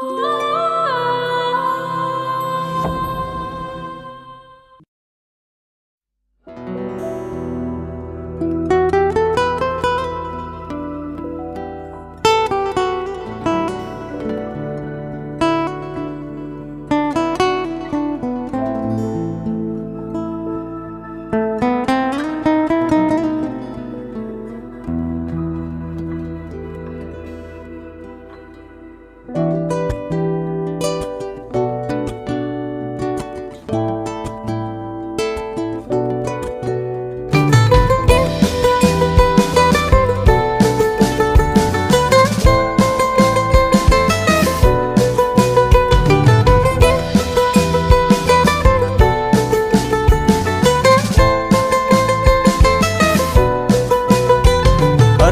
Oh.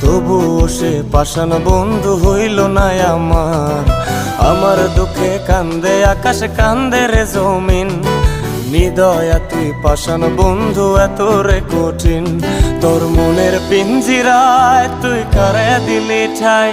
তবুও সে পাশান বন্ধু হইল না আমার। আমার দুঃখে কান্দে, আকাশ কান্দে রে জমিন। নিদয়া তুই পাশান বন্ধু, এত রে কঠিন। তোর মনের পিঞ্জিরায় তুই করে দিলি ঠাই?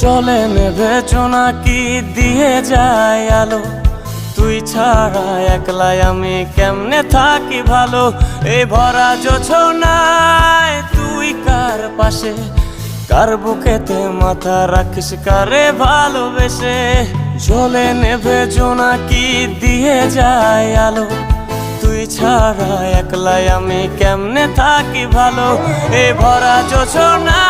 চলে নেবে কি দিয়ে যায় আলো? তুই ছাড়া একলাই আমি কেমনে থাকি ভালো? এই ভরা নাই তুই কার পাশে? কার বুকেতে মাথা রাখিস কারে ভালোবেসে? চলে নেবে কি দিয়ে যায় আলো? তুই ছাড়া একলাই আমি কেমনে থাকি ভালো? এ ভরা নাই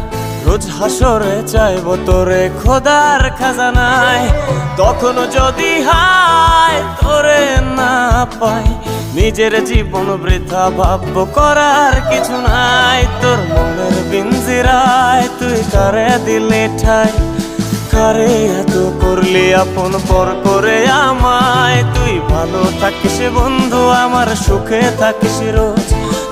রোজ হাসরে চাইব তোরে খোদার খাজানায়। তখন যদি হায়, তোরে না পাই। নিজের জীবন বৃথা ভাব্য করার কিছু নাই। তোর মনের বিঞ্জিরায় তুই কারে দিলে ঠাই? কারে এত করলি আপন পর করে আমায়? তুই ভালো থাকিস বন্ধু, আমার সুখে থাকিস রোজ।